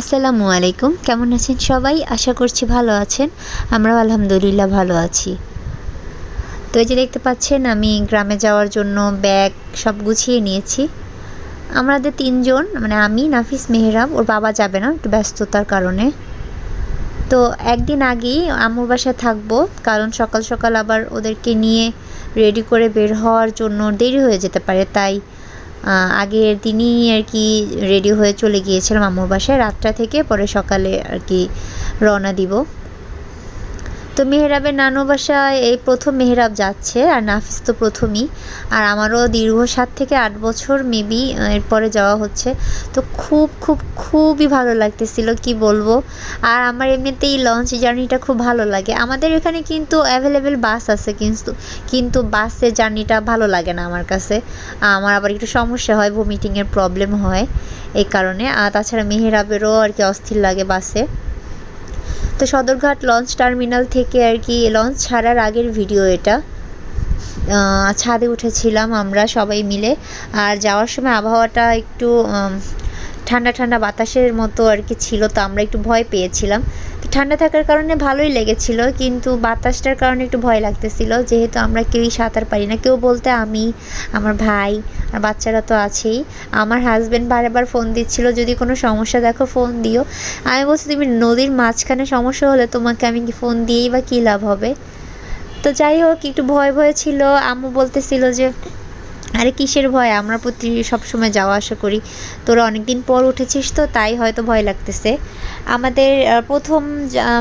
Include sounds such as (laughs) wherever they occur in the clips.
আসসালামু আলাইকুম। কেমন আছেন সবাই? আশা করছি ভালো আছেন। আমরাও আলহামদুলিল্লাহ ভালো আছি। তো এই যে দেখতে পাচ্ছেন, আমি গ্রামে যাওয়ার জন্য ব্যাগ সব গুছিয়ে নিয়েছি। আমাদের তিনজন মানে আমি, নাফিস, মেহরাব, ওর বাবা যাবে না, একটু ব্যস্ততার কারণে। তো একদিন আগেই আম্মুর বাসায় থাকব, কারণ সকাল সকাল আবার ওদেরকে নিয়ে রেডি করে বের হওয়ার জন্য দেরি হয়ে যেতে পারে, তাই আগের দিনই আর কি রেডি হয়ে চলে গিয়েছিলাম আম্মুর বাসায়। রাতটা থেকে পরে সকালে আর কি রওনা দিব। তো মেহরাবের নানু বাসায় এই প্রথম মেহরাব যাচ্ছে, আর নাফিস তো প্রথমই। আর আমারও দীর্ঘ সাত থেকে আট বছর মেবি এরপরে যাওয়া হচ্ছে। তো খুব খুব, খুবই ভালো লাগতেছিল, কি বলব? আর আমার এমনিতেই লঞ্চ জার্নিটা খুব ভালো লাগে। আমাদের এখানে কিন্তু অ্যাভেলেবেল বাস আছে কিন্তু কিন্তু বাসের জার্নিটা ভালো লাগে না আমার কাছে। আমার আবার একটু সমস্যা হয় ভমিটিংয়ের প্রবলেম হয় এই কারণে। আর তাছাড়া মেহেরাবেরও আর কি অস্থির লাগে বাসে তো সদরঘাট লঞ্চ টার্মিনাল থেকে আর কি লঞ্চ ছাড়ার আগের ভিডিও এটা। ছাদে উঠেছিলাম আমরা সবাই মিলে। আর যাওয়ার সময় আবহাওয়াটা একটু ঠান্ডা ঠান্ডা বাতাসের মতো আর কি ছিল তো আমরা একটু ভয় পেয়েছিলাম। তো ঠান্ডা থাকার কারণে ভালোই লেগেছিল, কিন্তু বাতাসটার কারণে একটু ভয় লাগতেছিল। যেহেতু আমরা কেউই সাঁতার পারি না, কেউ বলতে আমি, আমার ভাই আর বাচ্চারা তো আছেই। আমার হাজব্যান্ড বারবার ফোন দিচ্ছিল, যদি কোনো সমস্যা দেখো ফোন দিও। আমি বলছি, তুমি নদীর মাঝখানে সমস্যা হলে তোমাকে আমি কি ফোন দিয়েই বা কী লাভ হবে? তো যাই হোক, একটু ভয় ভয় ছিল। আম্মু বলতেছিল যে আরে কিসের ভয়? আমরা প্রতি সবসময় যাওয়া আসা করি। তোরা অনেক দিন পর উঠেছিস তো তাই হয়তো ভয় লাগতেছে। আমাদের প্রথম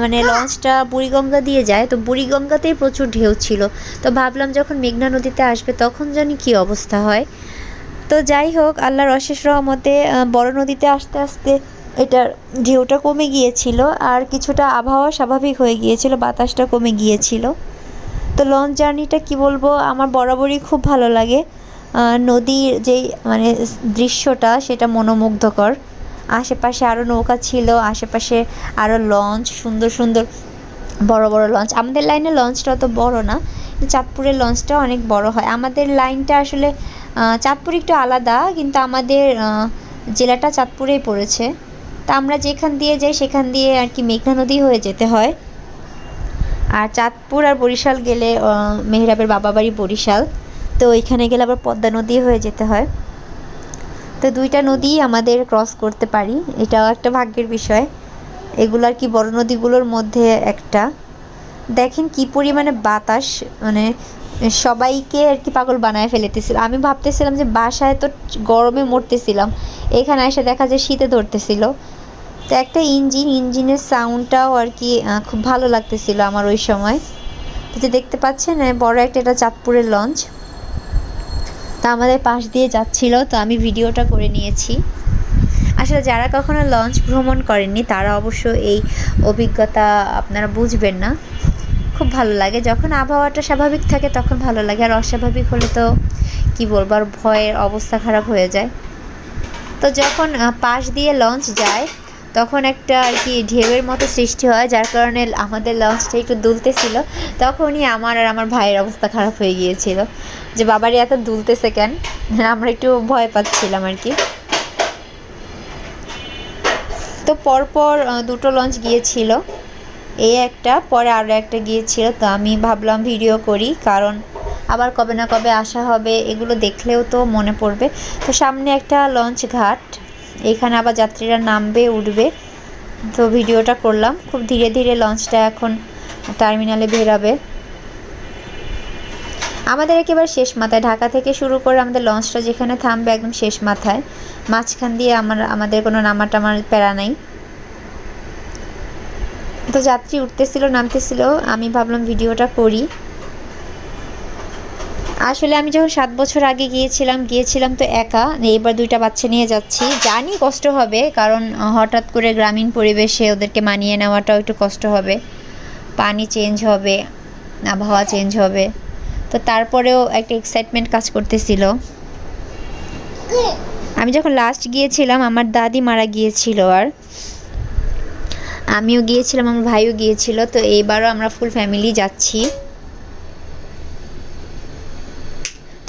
মানে লঞ্চটা বুড়িগঙ্গা দিয়ে যায়। তো বুড়িগঙ্গাতেই প্রচুর ঢেউ ছিল। তো ভাবলাম যখন মেঘনা নদীতে আসবে তখন জানি কী অবস্থা হয়। তো যাই হোক আল্লাহর অশেষ রহমতে বড় নদীতে আস্তে আস্তে এটার ঢেউটা কমে গিয়েছিল। আর কিছুটা আবহাওয়া স্বাভাবিক হয়ে গিয়েছিল বাতাসটা কমে গিয়েছিল। তো লঞ্চ জার্নিটা কি বলব আমার বরাবরই খুব ভালো লাগে। নদীর যেই মানে দৃশ্যটা, সেটা মনোমুগ্ধকর। আশেপাশে আরও নৌকা ছিল, আশেপাশে আরও লঞ্চ, সুন্দর সুন্দর, বড় বড় লঞ্চ। আমাদের লাইনে লঞ্চটা অত বড় না চাঁদপুরের লঞ্চটা অনেক বড় হয়। আমাদের লাইনটা আসলে চাঁদপুর একটু আলাদা, কিন্তু আমাদের জেলাটা চাঁদপুরেই পড়েছে। তা আমরা যেখান দিয়ে যাই, সেখান দিয়ে আর কি মেঘনা নদী হয়ে যেতে হয়। আর চাঁদপুর আর বরিশাল গেলে মেহরাবের বাবা বাড়ি বরিশাল। তো ওইখানে গেলে আবার পদ্মা নদী হয়ে যেতে হয়। তো দুইটা নদী আমাদের ক্রস করতে পারি, এটাও একটা ভাগ্যের বিষয়। এগুলো আর কি বড় নদীগুলোর মধ্যে একটা। দেখেন কি পরিমাণে বাতাস মানে সবাইকে আর কি পাগল বানায় ফেলেতেছিল। আমি ভাবতেছিলাম যে বাসায় তো গরমে মরতেছিলাম, এখানে এসে দেখা যায় শীতে ধরতেছিল। তো একটা ইঞ্জিন, ইঞ্জিনের সাউন্ডটাও আর কি খুব ভালো লাগতেছিল আমার ওই সময়। তো দেখতে পাচ্ছেন বড় একটা এটা চাঁদপুরের লঞ্চ তা আমাদের পাশ দিয়ে যাচ্ছিল, তো আমি ভিডিওটা করে নিয়েছি। আসলে যারা কখনো লঞ্চ ভ্রমণ করেননি, তারা অবশ্য এই অভিজ্ঞতা আপনারা বুঝবেন না। খুব ভালো লাগে, যখন আবহাওয়াটা স্বাভাবিক থাকে তখন ভালো লাগে, আর অস্বাভাবিক হলে তো কি বলব, আর ভয়ের অবস্থা খারাপ হয়ে যায়। তো যখন পাশ দিয়ে লঞ্চ যায় তখন একটা আর কি ঢেউয়ের মতো সৃষ্টি হয়, যার কারণে আমাদের লঞ্চটা একটু দুলতেছিল। তখনই আমার আর আমার ভাইয়ের অবস্থা খারাপ হয়ে গিয়েছিল। যে বাবারই এত দুলতেছে কেন? (laughs) আমরা একটু ভয় পাচ্ছিলাম আর কি। তো পরপর দুটো লঞ্চ গিয়েছিল। এই একটা, পরে আরও একটা গিয়েছিল। তো আমি ভাবলাম ভিডিও করি, কারণ আবার কবে না কবে আসা হবে, এগুলো দেখলেও তো মনে পড়বে। তো সামনে একটা লঞ্চ ঘাট এখানে আবার যাত্রীরা নামবে, উঠবে। তো ভিডিওটা করলাম। খুব ধীরে ধীরে লঞ্চটা এখন টার্মিনালে বেরাবে। আমাদের একেবারে শেষ মাথায়। ঢাকা থেকে শুরু করে আমাদের লঞ্চটা যেখানে থামবে একদম শেষ মাথায়। মাঝখান দিয়ে আমার, আমাদের কোনো নামা টামার প্যারা নাই। তো যাত্রী উঠতেছিল, নামতেছিল। আমি ভাবলাম ভিডিওটা করি। আসলে আমি যখন সাত বছর আগে গিয়েছিলাম গিয়েছিলাম তো একা। এইবার দুইটা বাচ্চা নিয়ে যাচ্ছি। জানি কষ্ট হবে, কারণ হঠাৎ করে গ্রামীণ পরিবেশে ওদেরকে মানিয়ে নেওয়াটাও একটু কষ্ট হবে। পানি চেঞ্জ হবে, আবহাওয়া চেঞ্জ হবে। তো তারপরেও একটা এক্সাইটমেন্ট কাজ করতেছিল। আমি যখন লাস্ট গিয়েছিলাম, আমার দাদি মারা গিয়েছিল আর। আমিও গিয়েছিলাম, আমার ভাইও গিয়েছিল। তো এইবারও আমরা ফুল ফ্যামিলি যাচ্ছি।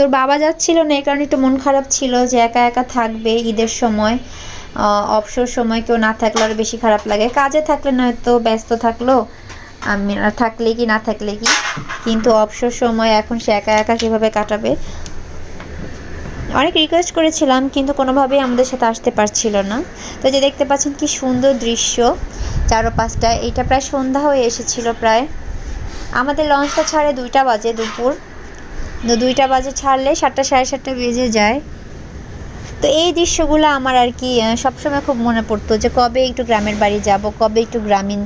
তোর বাবা যাচ্ছিল না, এই কারণে একটু মন খারাপ ছিল যে একা একা থাকবে ঈদের সময়। অবসর সময় কেউ না থাকলে আরও বেশি খারাপ লাগে। কাজে থাকলে নয়তো ব্যস্ত থাকল, আমি থাকলে কি, না থাকলে কি? কিন্তু অবসর সময় এখন সে একা একা কীভাবে কাটাবে? অনেক রিকোয়েস্ট করেছিলাম, কিন্তু কোনোভাবেই আমাদের সাথে আসতে পারছিল না। তো যে দেখতে পাচ্ছেন কি সুন্দর দৃশ্য চারো পাঁচটা এইটা প্রায় সন্ধ্যা হয়ে এসেছিল প্রায়। আমাদের লঞ্চটা ছাড়ে দুইটা বাজে দুপুর। তো দুইটা বাজে ছাড়লে সাতটা সাড়ে সাতটা বেজে যায়। তো এই দৃশ্যগুলো আমার আর কি সবসময় খুব মনে পড়তো যে কবে একটু গ্রামের বাড়ি যাব, কবে একটু গ্রামীণ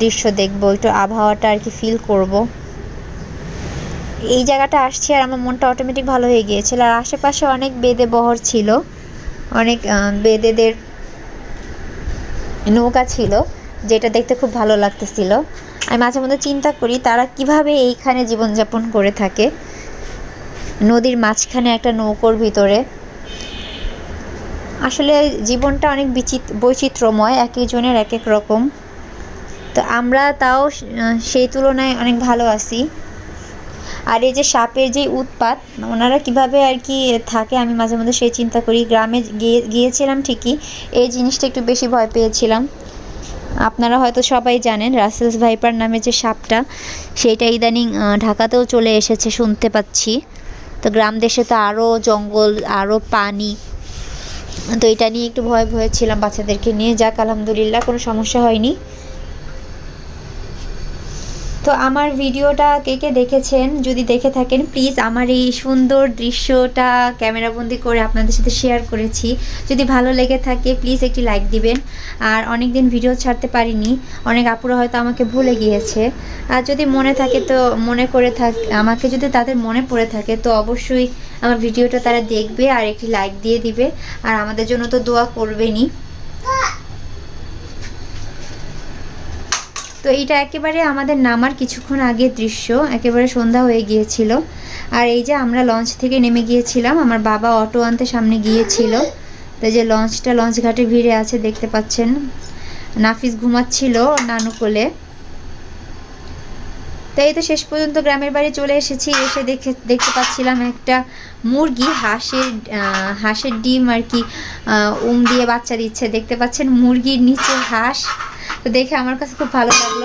দৃশ্য দেখব, একটু আবহাওয়াটা আর কি ফিল করব। এই জায়গাটা আসছে আর আমার মনটা অটোমেটিক ভালো হয়ে গিয়েছিল। আর আশেপাশে অনেক বেদে বহর ছিল, অনেক বেদেদের নৌকা ছিল, যেটা দেখতে খুব ভালো লাগতেছিল। আমি মাঝে মধ্যে চিন্তা করি তারা কীভাবে এইখানে জীবনযাপন করে থাকে। নদীর মাঝখানে একটা নৌকোর ভিতরে। আসলে জীবনটা অনেক বিচিত্র বৈচিত্র্যময়, এক একজনের এক এক রকম। তো আমরা তাও সেই তুলনায় অনেক ভালো আছি। আর এই যে সাপের যে উৎপাত, ওনারা কীভাবে আর কি থাকে, আমি মাঝে মধ্যে সেই চিন্তা করি। গ্রামে গিয়ে, গিয়েছিলাম ঠিকই, এই জিনিসটা একটু বেশি ভয় পেয়েছিলাম। আপনারা হয়তো সবাই জানেন, রাসেলস ভাইপার নামে যে সাপটা সেইটা ইদানিং ঢাকাতেও চলে এসেছে, শুনতে পাচ্ছি। তো গ্রাম দেশে তো আরও জঙ্গল আরও পানি। তো এটা নিয়ে একটু ভয় ভয়ে ছিলাম বাচ্চাদেরকে নিয়ে। যাক, আলহামদুলিল্লাহ, কোনো সমস্যা হয়নি। তো আমার ভিডিওটা কে কে দেখেছেন যদি দেখে থাকেন প্লিজ আমার এই সুন্দর দৃশ্যটা ক্যামেরাবন্দি করে আপনাদের সাথে শেয়ার করেছি। যদি ভালো লেগে থাকে প্লিজ একটি লাইক দিবেন। আর অনেক দিন ভিডিও ছাড়তে পারিনি, অনেক আপুরা হয়তো আমাকে ভুলে গিয়েছে। আর যদি মনে থাকে তো মনে করে থাক, আমাকে যদি তাদের মনে পড়ে থাকে তো অবশ্যই আমার ভিডিওটা তারা দেখবে আর একটি লাইক দিয়ে দিবে। আর আমাদের জন্য তো দোয়া করবেনই। তো এইটা একেবারে আমাদের নামার কিছুক্ষণ আগে দৃশ্য, একেবারে সন্ধ্যা হয়ে গিয়েছিল। আর এই যে আমরা লঞ্চ থেকে নেমে গিয়েছিলাম, আমার বাবা অটো আনতে সামনে গিয়েছিল। তো যে লঞ্চটা, লঞ্চ ঘাটে ভিড়ে আছে, দেখতে পাচ্ছেন। নাফিস ঘুমাচ্ছিল নানু কোলে। তো এই তো শেষ পর্যন্ত গ্রামের বাড়ি চলে এসেছি, এসে দেখে, দেখতে পাচ্ছিলাম একটা মুরগি, হাঁসের হাঁসের ডিম আর কি উম, দিয়ে বাচ্চা দিচ্ছে। দেখতে পাচ্ছেন মুরগির নিচে হাঁস। তো দেখে আমার কাছে খুব ভালো লাগল।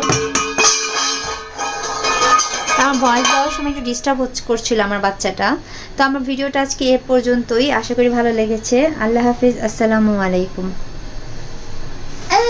আমার ভয়েস দেওয়ার সময় একটু ডিস্টার্ব করছিল আমার বাচ্চাটা। তো আমার ভিডিওটা আজকে এ পর্যন্তই। আশা করি ভালো লেগেছে। আল্লাহ হাফিজ। আসসালামু আলাইকুম।